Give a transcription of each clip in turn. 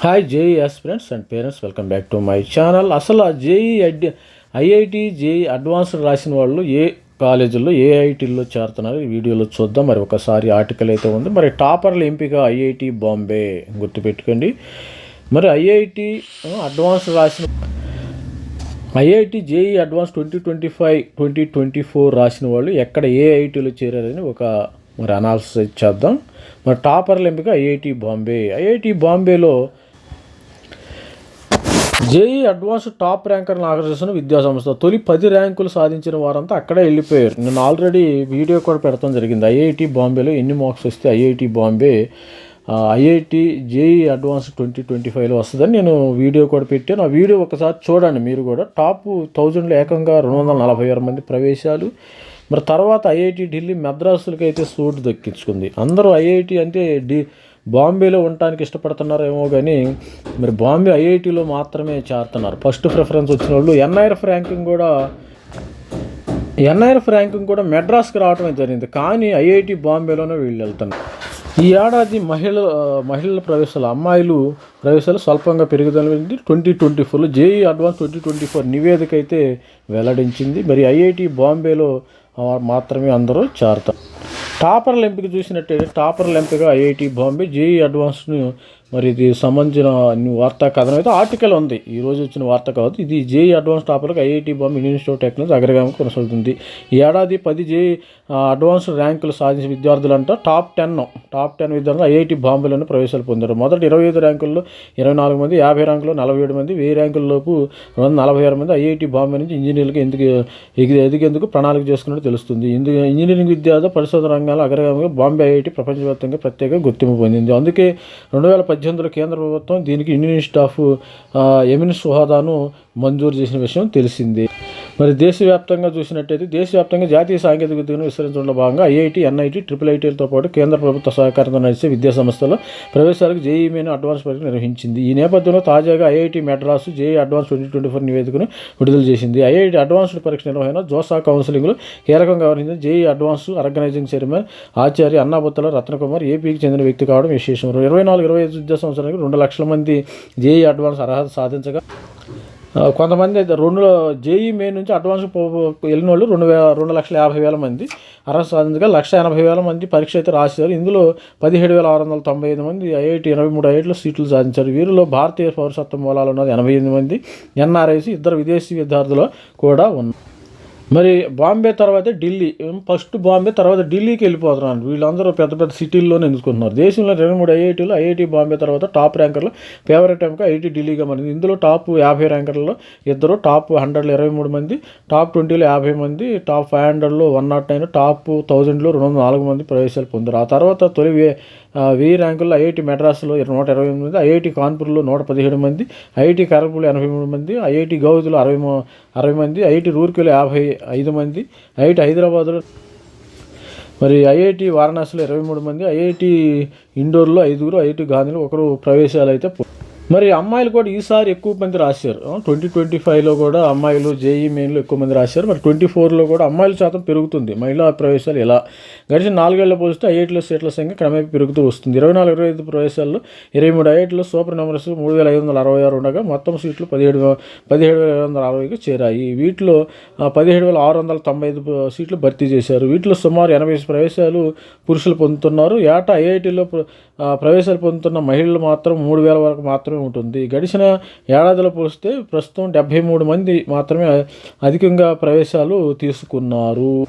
Hi JEE aspirants and parents welcome back to my channel అసలు ఆ JEE ad IIT JEE advanced రాసిన వాళ్ళు ఏ కాలేజీల్లో ఏ ఐఐటీల్లో చేరుతున్నారు? ఈ వీడియోలో చూద్దాం. మరి ఒకసారి ఆర్టికల్ అయితే ఉంది. మరి టాపర్ల ఎంపిక ఐఐటి బాంబే గుర్తుపెట్టుకోండి. మరి ఐఐటి అడ్వాన్స్ రాసిన IIT JEE advance twenty twenty five twenty twenty four రాసిన వాళ్ళు ఎక్కడ ఏ ఐఐటీలో చేరారని ఒక మరి అనాలిసిస్ చేద్దాం. మరి టాపర్ల ఎంపిక ఐఐటి బాంబే ఐఐటి బాంబేలో జేఈ అడ్వాన్స్ టాప్ ర్యాంకర్ని ఆకర్షిస్తున్న విద్యా సంస్థ తొలి పది ర్యాంకులు సాధించిన వారంతా అక్కడే వెళ్ళిపోయారు. నేను ఆల్రెడీ వీడియో కూడా పెడతాం జరిగింది. ఐఐటి బాంబేలో ఎన్ని మార్క్స్ వస్తే IIT Bombay IIT JEE advance twenty twenty ఫైవ్లో వస్తుందని నేను వీడియో కూడా పెట్టాను. ఆ వీడియో ఒకసారి చూడండి మీరు కూడా. టాప్ థౌజండ్లో ఏకంగా రెండు వందల నలభై ఆరు మంది ప్రవేశాలు. మరి తర్వాత ఐఐటి ఢిల్లీ మద్రాసులకైతే అయితే సూట్ దక్కించుకుంది. అందరూ ఐఐటి అంటే డి బాంబేలో ఉండటానికి ఇష్టపడుతున్నారేమో కానీ మరి బాంబే ఐఐటిలో మాత్రమే చేరుతున్నారు ఫస్ట్ ప్రిఫరెన్స్ వచ్చిన వాళ్ళు ఎన్ఐఆర్ఎఫ్ ర్యాంకింగ్ కూడా ఎన్ఐఆర్ఎఫ్ ర్యాంకింగ్ కూడా మెడ్రాస్కి రావడం జరిగింది. కానీ ఐఐటి బాంబేలోనే వీళ్ళు వెళ్తున్నారు. ఈ ఏడాది మహిళ మహిళల ప్రవేశాలు అమ్మాయిలు ప్రవేశాలు స్వల్పంగా పెరుగుదల ట్వంటీ ట్వంటీ ఫోర్లో JEE advance twenty twenty four నివేదిక అయితే వెల్లడించింది. మరి ఐఐటి బాంబేలో మాత్రమే అందరూ చేరతారు. టాపర్ల ఎంపిక చూసినట్టయితే టాపర్ల ఎంపిక ఐఐటి బాంబే జేఈ అడ్వాన్స్ను మరి ఇది సంబంధించిన వార్తా కథనం అయితే ఆర్టికల్ ఉంది. ఈ రోజు వచ్చిన వార్త కాదు ఇది JEE advance టాపర్లకు IIT Bombay Indian institute of technology అగ్రగామి కొనసాగుతుంది. ఈ ఏడాది పది జేఈ అడ్వాన్స్ ర్యాంకులు సాధించిన విద్యార్థులంతా టాప్ టెన్ టాప్ టెన్ విద్యార్థులు ఐఐటి బాంబేలోనే ప్రవేశాలు పొందారు. మొదటి ఇరవై ఐదు ర్యాంకుల్లో ఇరవై నాలుగు మంది యాభై ర్యాంకుల్లో నలభై ఏడు మంది వెయ్యి ర్యాంకుల్లోపు రెండు వందల నలభై ఆరు మంది ఐఐటి బాంబే నుంచి ఇంజనీర్లకు ఎందుకు ఎగి ఎదిగేందుకు ప్రణాళిక చేసుకున్నట్టు తెలుస్తుంది. ఇందుకు ఇంజనీరింగ్ విద్యార్థులు పరిశోధన రంగాల అగ్రగామిగా బాంబే ఐఐటి ప్రపంచవ్యాప్తంగా ప్రత్యేక గుర్తింపు పొందింది. అందుకే రెండు వేల పద్దెనిమిదిలో కేంద్ర ప్రభుత్వం దీనికి యూనియన్ ఆఫ్ ఎమినెన్స్ హోదాను మంజూరు చేసిన విషయం తెలిసింది. మరి దేశవ్యాప్తంగా చూసినట్టయితే దేశవ్యాప్తంగా జాతీయ సాంకేతిక విద్యను విస్తరించడంలో భాగంగా ఐఐటి ఎన్ఐటి ట్రిపుల్ ఐటీలతో పాటు కేంద్ర ప్రభుత్వ సహకారంతో నడిచే విద్యా సంస్థలో ప్రవేశాలకు జేఈ మెయిన్ అడ్వాన్స్ పరీక్ష నిర్వహించింది. ఈ నేపథ్యంలో తాజాగా IIT Madras JEE advance twenty twenty four నివేదికను విడుదల చేసింది. ఐఐటి అడ్వాన్స్డ్ పరీక్ష నిర్వహణ జోసా కౌన్సిలింగ్లో కీలకంగా వ్యవహరించిన జేఈ అడ్వాన్స్ ఆర్గనైజింగ్ చైర్మన్ ఆచార్య అన్నాబుత్తల రత్నకుమార్ ఏపీకి చెందిన వ్యక్తి కావడం విశేషం. ఇరవై నాలుగు ఇరవై ఐదు విద్యా సంవత్సరానికి రెండు లక్షల మంది జేఈ అడ్వాన్స్ అర్హత సాధించగా కొంతమంది అయితే రెండు జేఈ మే నుంచి అడ్వాన్స్ వెళ్ళిన వాళ్ళు రెండు వేల రెండు లక్షల యాభై వేల మంది. అర్హత సాధించగా లక్ష ఎనభై వేల మంది పరీక్ష అయితే రాశారు. ఇందులో పదిహేడు వేల ఆరు వందల తొంభై ఐదు మంది ఐఐటి ఎనభై మూడు ఐఐటీలో సీట్లు సాధించారు. వీరిలో భారతీయ పౌరసత్వం మూలాలు ఉన్నది ఎనభై ఎనిమిది మంది ఎన్ఆర్ఐసి ఇద్దరు విదేశీ విద్యార్థులు కూడా ఉన్నారు. మరి బాంబే తర్వాత ఢిల్లీ. ఫస్ట్ బాంబే తర్వాత ఢిల్లీకి వెళ్ళిపోతున్నారు వీళ్ళందరూ పెద్ద పెద్ద సిటీల్లోనే ఎందుకుంటున్నారు. దేశంలో ఇరవై మూడు ఐఐటీలు ఐఐటి బాంబే తర్వాత టాప్ ర్యాంకర్లు. ఫేవరెట్ ట్యాంక్ ఐఐటి ఢిల్లీగా మారింది. ఇందులో టాప్ యాభై ర్యాంకర్లలో ఇద్దరు టాప్ హండ్రెడ్లో ఇరవై మూడు మంది టాప్ ట్వంటీలో యాభై మంది టాప్ ఫైవ్ హండ్రెడ్లో వన్ నాట్ నైన్ టాప్ థౌజండ్లో రెండు వందల నాలుగు మంది ప్రవేశాలు పొందారు. ఆ తర్వాత తొలి వే వెయ్యి ర్యాంకుల్లో ఐఐటి మెడ్రాస్లో నూట ఇరవై ఎనిమిది మంది ఐఐటి కాన్పూర్లో నూట పదిహేడు మంది ఐఐటి కరపూర్లో ఎనభై మూడు మంది ఐఐటి గౌహతిలో అరవై అరవై మంది ఐఐటి రూర్కీలో యాభై ఐదు మంది. ఐఐటి హైదరాబాద్లో మరి ఐఐటి వారణాసిలో ఇరవై మూడు మంది ఐఐటి ఇండోర్లో ఐదుగురు ఐఐటి గాంధీలో ఒకరు ప్రవేశాలు అయితే మరి అమ్మాయిలు కూడా ఈసారి ఎక్కువ మంది రాశారు. ట్వంటీ ట్వంటీ ఫైవ్లో కూడా అమ్మాయిలు జేఈ మెయిన్లో ఎక్కువ మంది రాశారు. మరి ట్వంటీ ఫోర్లో కూడా అమ్మాయిల శాతం పెరుగుతుంది. మహిళా ప్రవేశాలు ఇలా గడిచిన నాలుగేళ్ళ పోలిస్తే ఐఐటీలో సీట్ల సంఖ్య క్రమేపీ పెరుగుతూ వస్తుంది. ఇరవై నాలుగు ఇరవై ఐదు ప్రవేశాల్లో ఇరవై మూడు ఐఐటీలో సూపర్ నెంబర్స్ మూడు వేల ఐదు వందల అరవై ఆరు ఉండగా మొత్తం సీట్లు పదిహేడు పదిహేడు వేల ఐదు వందల అరవైకి చేరాయి. వీటిలో పదిహేడు వేల ఆరు వందల తొంభై ఐదు సీట్లు భర్తీ చేశారు. వీటిలో సుమారు ఎనభై ప్రవేశాలు పురుషులు పొందుతున్నారు. ఏటా ఐఐటీలో ప్రవేశాలు పొందుతున్న మహిళలు మాత్రం మూడు వేల వరకు మాత్రమే ఉంటుంది. గడిచిన ఏడాదిలో పోలిస్తే ప్రస్తుతం డెబ్భై మూడు మంది మాత్రమే అధికంగా ప్రవేశాలు తీసుకున్నారు.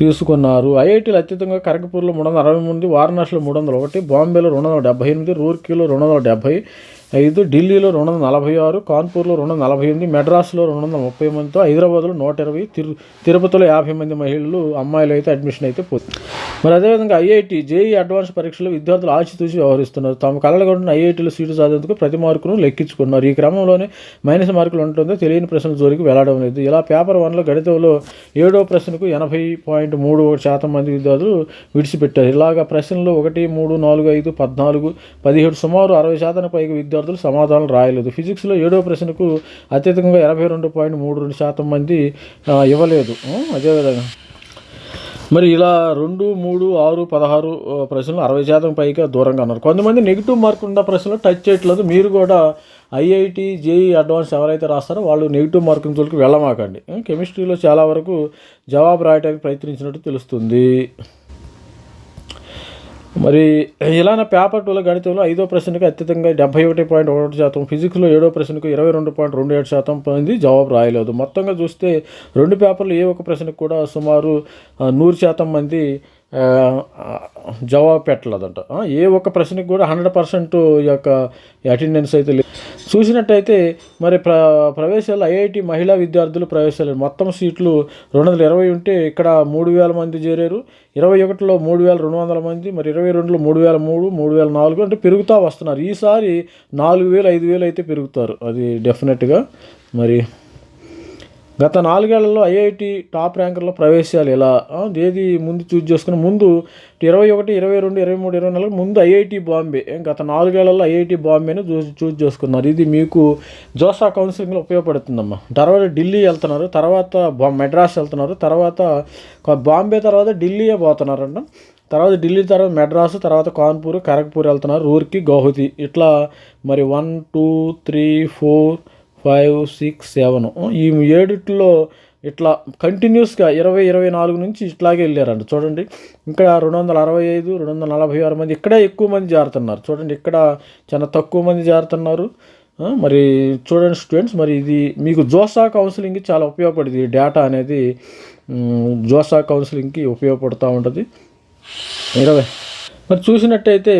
తీసుకున్నారు. ఐఐటీలు అత్యధికంగా ఖరగ్పూర్లో మూడు వందల అరవై మూడు వారణాసిలో మూడు వందల ఒకటి బాంబేలో రెండు వందల డెబ్బై ఎనిమిది రూర్కీలో రెండు వందల డెబ్బై ఐదు ఢిల్లీలో రెండు వందల నలభై ఆరు కాన్పూర్లో రెండు వందల నలభై ఎనిమిది మెడ్రాస్లో రెండు వందల ముప్పై మందితో హైదరాబాద్లో నూట ఇరవై తిరు తిరుపతిలో యాభై మంది మహిళలు అమ్మాయిలు అయితే అడ్మిషన్ అయితే పోతుంది మరి అదేవిధంగా ఐఐటి జేఈ అడ్వాన్స్ పరీక్షలో విద్యార్థులు ఆచితూచి వ్యవహరిస్తున్నారు. తమ కళలుగొంటున్న ఐఐటీలో సీటు సాధేందుకు ప్రతి మార్కును లెక్కించుకున్నారు. ఈ క్రమంలోనే మైనస్ మార్కులు ఉంటుందో తెలియని ప్రశ్నల జోలికి వెళ్ళడం లేదు. ఇలా పేపర్ వన్లో గణితంలో ఏడో ప్రశ్నకు ఎనభై పాయింట్ మూడు ఒకటి శాతం మంది విద్యార్థులు విడిచిపెట్టారు. ఇలాగా ప్రశ్నలు ఒకటి మూడు నాలుగు ఐదు పద్నాలుగు పదిహేడు సుమారు అరవై శాతానికి పైగా విద్యార్థులు సమాధానం రాయలేదు. ఫిజిక్స్లో ఏడో ప్రశ్నకు అత్యధికంగా ఎనభై రెండు పాయింట్ మూడు రెండు శాతం మంది ఇవ్వలేదు. అదేవిధంగా మరి ఇలా రెండు మూడు ఆరు పదహారు ప్రశ్నలు అరవై శాతం పైగా దూరంగా ఉన్నారు. కొంతమంది నెగిటివ్ మార్క్ ఉన్న ప్రశ్నలు టచ్ చేయట్లేదు. మీరు కూడా ఐఐటి జేఈ అడ్వాన్స్ ఎవరైతే రాస్తారో వాళ్ళు నెగిటివ్ మార్కింగ్ తోలికి వెళ్ళమాకండి. కెమిస్ట్రీలో చాలా వరకు జవాబు రాయడానికి ప్రయత్నించినట్టు తెలుస్తుంది. మరి ఇలాన పేపర్ టూలో గణితంలో ఐదో ప్రశ్నకు అత్యధికంగా డెబ్బై ఒకటి పాయింట్ ఒకటి శాతం ఫిజిక్స్లో ఏడో ప్రశ్నకు ఇరవై రెండు పాయింట్ రెండు ఏడు శాతం మంది జవాబు రాయలేదు. మొత్తంగా చూస్తే రెండు పేపర్లు ఏ ఒక్క ప్రశ్నకు కూడా సుమారు నూరు శాతం మంది జవాబు పెట్టలేదంట. ఏ ఒక్క ప్రశ్నకి కూడా హండ్రెడ్ పర్సెంట్ ఈ యొక్క అటెండెన్స్ అయితే లేదు. చూసినట్టయితే మరి ప్ర ప్రవేశాలు ఐఐటి మహిళా విద్యార్థులు ప్రవేశాలు మొత్తం సీట్లు రెండు వందల ఇరవై ఉంటే ఇక్కడ మూడు వేల మంది చేరారు. ఇరవై ఒకటిలో మూడు వేల రెండు వందల మంది మరి ఇరవై రెండులో మూడు వేల మూడు మూడు వేల నాలుగు అంటే పెరుగుతూ వస్తున్నారు. ఈసారి నాలుగు వేలు ఐదు వేలు అయితే పెరుగుతారు. అది డెఫినెట్గా. మరి గత నాలుగేళ్ళలో ఐఐటి టాప్ ర్యాంకర్లో ప్రవేశాలు ఎలా? ఏది ముందు చూజ్ చేసుకుని ముందు ఇరవై ఒకటి ఇరవై రెండు ఇరవై మూడు ఇరవై నాలుగు ముందు ఐఐటి బాంబే. గత నాలుగేళ్ళలో ఐఐటి బాంబేను చూసి చూజ్ చేసుకున్నారు. ఇది మీకు జోసా కౌన్సిలింగ్లో ఉపయోగపడుతుందమ్మా. తర్వాత ఢిల్లీ వెళ్తున్నారు తర్వాత మెడ్రాస్ వెళ్తున్నారు తర్వాత బాంబే తర్వాత ఢిల్లీయే పోతున్నారంట. తర్వాత ఢిల్లీ తర్వాత మెడ్రాస్ తర్వాత కాన్పూర్ ఖరగ్పూర్ వెళ్తున్నారు రూర్కి గౌహతి. ఇట్లా మరి one two three four five six seven ఈ ఏడిట్లో ఇట్లా కంటిన్యూస్గా ఇరవై ఇరవై నాలుగు నుంచి ఇట్లాగే వెళ్ళారంట. చూడండి ఇక్కడ రెండు వందల అరవై ఐదు రెండు వందల నలభై ఆరు మంది ఇక్కడే ఎక్కువ మంది జారుతున్నారు. చూడండి ఇక్కడ చాలా తక్కువ మంది జారుతున్నారు. మరి చూడండి స్టూడెంట్స్ మరి ఇది మీకు జోసా కౌన్సిలింగ్కి చాలా ఉపయోగపడింది ఈ డేటా అనేది జోసా కౌన్సిలింగ్కి ఉపయోగపడుతూ ఉంటుంది. ఇరవై. మరి చూసినట్టయితే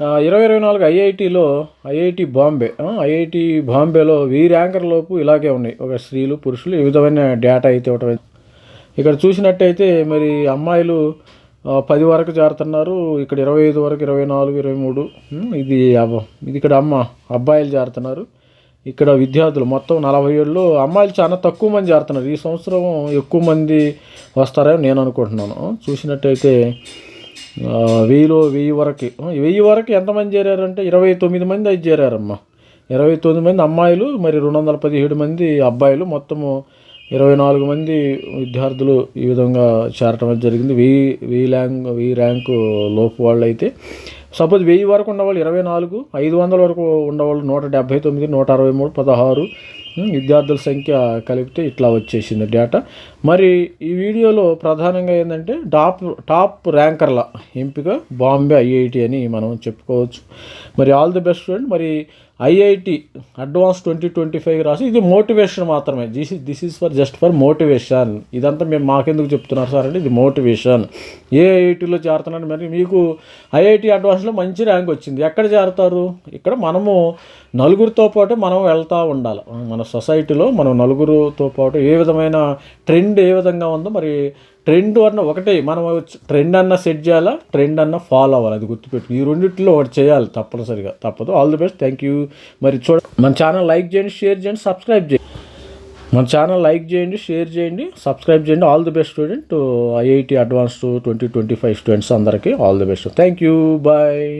ఇరవై ఇరవై నాలుగు ఐఐటిలో ఐఐటి బాంబే ఐఐటి బాంబేలో వెయ్యి ర్యాంకర్ లోపు ఇలాగే ఉన్నాయి. ఒక స్త్రీలు పురుషులు ఈ విధమైన డేటా అయితే ఇవ్వటం ఇక్కడ చూసినట్టయితే మరి అమ్మాయిలు పది వరకు జారుతున్నారు. ఇక్కడ ఇరవై ఐదు వరకు ఇరవై నాలుగు ఇరవై మూడు ఇది ఇది ఇక్కడ అమ్మ అబ్బాయిలు జారుతున్నారు. ఇక్కడ విద్యార్థులు మొత్తం నలభై ఏళ్ళు అమ్మాయిలు చాలా తక్కువ మంది చేరుతున్నారు ఈ సంవత్సరం ఎక్కువ మంది వస్తారని నేను అనుకుంటున్నాను. చూసినట్టయితే వెయ్యిలో వెయ్యి వరకు. వెయ్యి వరకు ఎంతమంది చేరారంటే ఇరవై తొమ్మిది మంది అయితే చేరారమ్మా. ఇరవై తొమ్మిది మంది అమ్మాయిలు మరి రెండు వందల పదిహేడు మంది అబ్బాయిలు మొత్తము ఇరవై నాలుగు మంది విద్యార్థులు ఈ విధంగా చేరటం జరిగింది. వెయ్యి వెయ్యి ర్యాంక్ వెయ్యి ర్యాంకు లోపు వాళ్ళు అయితే సపోజ్ వెయ్యి వరకు ఉన్నవాళ్ళు ఇరవై నాలుగు ఐదు వందల వరకు ఉన్నవాళ్ళు నూట డెబ్భై తొమ్మిది నూట అరవై మూడు పదహారు విద్యార్థుల సంఖ్య కలిపితే ఇట్లా వచ్చేసింది డేటా మరి ఈ వీడియోలో ప్రధానంగా ఏంటంటే టాప్ టాప్ ర్యాంకర్ల ఎంపిక బాంబే ఐఐటి అని మనం చెప్పుకోవచ్చు. మరి ఆల్ ది బెస్ట్ స్టూడెంట్ మరి IIT advance twenty twenty five రాసి ఇది మోటివేషన్ మాత్రమే. This this is for just for motivation ఇదంతా మేము మాకెందుకు చెప్తున్నారు సార్ అంటే ఇది మోటివేషన్ ఏ ఐఐటిలో చేరుతున్నాను మరి మీకు ఐఐటి అడ్వాన్స్లో మంచి ర్యాంక్ వచ్చింది. ఎక్కడ చేరుతారు? ఇక్కడ మనము నలుగురితో పాటు మనం వెళ్తూ ఉండాలి. మన సొసైటీలో మనం నలుగురితో పాటు ఏ విధమైన ట్రెండ్ ఏ విధంగా ఉందో మరి ట్రెండ్ అన్న ఒకటే. మనం ట్రెండ్ అన్న సెట్ చేయాలా? ట్రెండ్ అన్న ఫాలో అవ్వాలి. అది గుర్తుపెట్టు ఈ రెండింటిలో ఒకటి చేయాలి తప్పనిసరిగా. తప్పదు. All the best. Thank you. మరి చూడ మన ఛానల్ లైక్ చేయండి షేర్ చేయండి సబ్స్క్రైబ్ చేయండి. మన ఛానల్ లైక్ చేయండి షేర్ చేయండి సబ్స్క్రైబ్ చేయండి. All the best student. IIT advance twenty twenty five students అందరికీ all the best. Thank you. Bye.